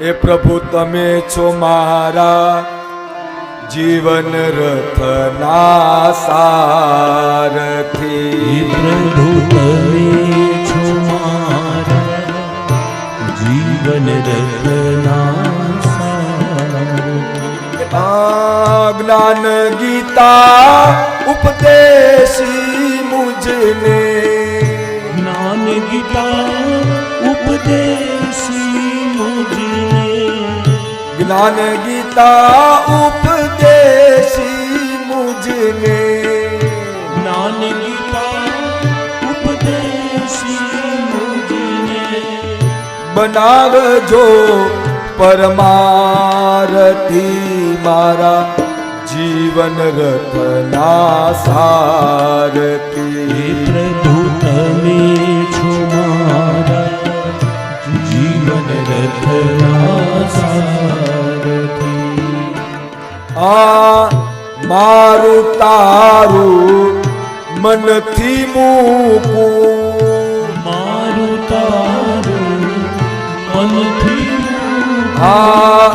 એ પ્રભુ તમે છો મારા જીવન રથના સારથી. પ્રભુ તમે છો મારા જીવન રત્ના આ જ્ઞાન ગીતા ઉપદેશી. જ્ઞાન ગીતા ઉપદેશી મુજને જ્ઞાન ગીતા ઉપદેશી મુજને બનાવજો પરમારથી મારા જીવન રથના હે સારથી જીવન રથના સારથી આ મારું તારું મનથી મૂકું મારું તારું મનથી આ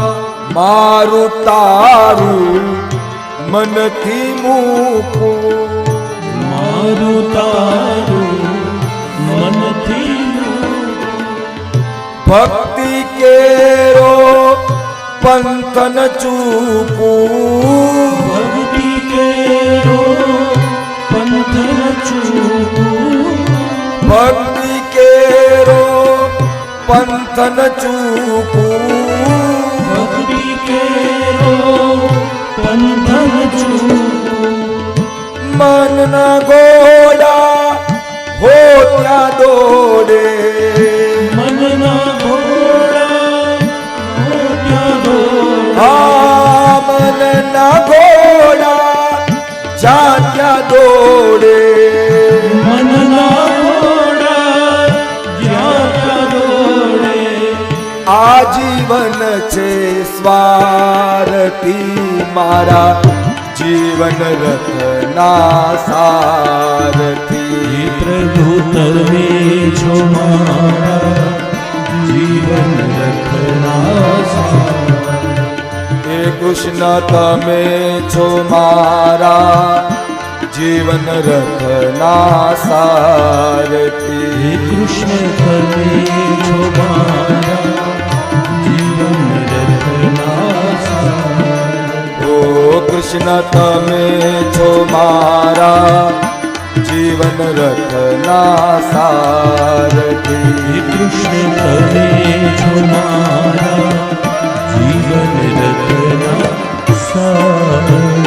મારું તારું મનથી મૂકું મારું તારું ભક્તિ કેરો પંથન ચૂકું. ભક્તિ કેરો પંથન ચૂકું. ભક્તિ કેરો પંથન ચૂકું. ભક્તિ કેરો પંથન ચૂકું. મનના ગોડા હો ત્યાં દોડે. મનના ઘોડા જ્યાં ત્યાં દોડે? મનના ઘોડા જ્યાં ત્યાં દોડે? આજીવન છે સ્વારથી મારા જીવન રથના સારથી. પ્રભુ તમે છો મારા કૃષ્ણ તમે છો મારા જીવન રથના હે સારથી કૃષ્ણ તમે છો મારા જીવન રખના ઓ કૃષ્ણ તમે છો મારા જીવન રથના સારથી. કૃષ્ણ તમે છો મારા gönül fena sağlar